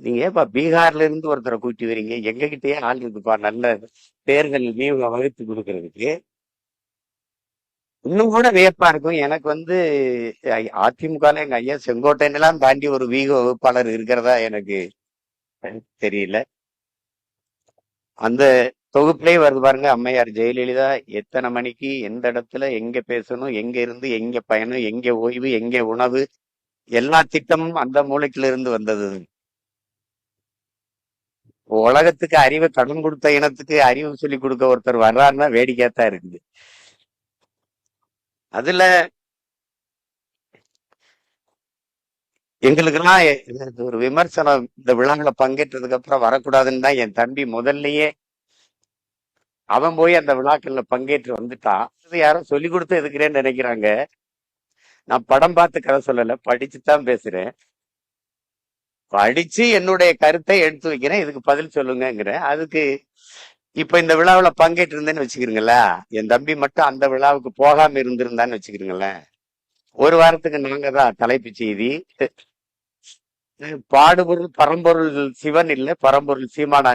நீங்க ஏப்பா பீகார்ல இருந்து ஒருத்தரை கூட்டி வரீங்க? எங்க கிட்டயே ஆள் இருக்குப்பா. நல்ல தேர்தல் வியூக வகுத்து கொடுக்கறதுக்கு. இன்னும் கூட வியப்பா இருக்கும். எனக்கு வந்து அதிமுக அதிமுகல எங்க ஐயா செங்கோட்டையன் எல்லாம் தாண்டி ஒரு வீக வகுப்பாளர் இருக்கிறதா எனக்கு தெரியல. அந்த தொகுப்புலயே வருது பாருங்க அம்மையார் ஜெயலலிதா எத்தனை மணிக்கு எந்த இடத்துல எங்க பேசணும் எங்க இருந்து எங்க பயணம் எங்க ஓய்வு எங்க உணவு எல்லா திட்டமும் அந்த மூளைக்குள்ள இருந்து வந்தது. உலகத்துக்கு அறிவை கடன் கொடுத்த இனத்துக்கு அறிவு சொல்லி கொடுக்க ஒருத்தர் வர்றாருன்னா வேடிக்கையாத்தான் இருக்குது. அதுல எங்களுக்கெல்லாம் ஒரு விமர்சனம் இந்த விழாவில் பங்கேற்றதுக்கு அப்புறம் வரக்கூடாதுன்னு தான் என் தம்பி முதல்லயே அவன் போய் அந்த விழாக்கள்ல பங்கேற்று வந்துட்டான் யாரும் யாரோ சொல்லி கொடுத்து எதுக்குறேன்னு நினைக்கிறாங்க. நான் படம் பார்த்து கதை சொல்லல படிச்சுத்தான் பேசுறேன். படிச்சு என்னுடைய கருத்தை எடுத்து வைக்கிறேன். இதுக்கு பதில் சொல்லுங்கங்கிறேன் அதுக்கு இப்ப இந்த விழாவில் பங்கேற்று இருந்தேன்னு வச்சுக்கிறீங்களா? என் தம்பி மட்டும் அந்த விழாவுக்கு போகாம இருந்திருந்தான்னு வச்சுக்கிறீங்களேன். ஒரு வாரத்துக்கு நாங்க தான் தலைப்பு செய்தி. பாடுபொருள் பரம்பொருள் சிவன் இல்ல பரம்பொருள் சீமானா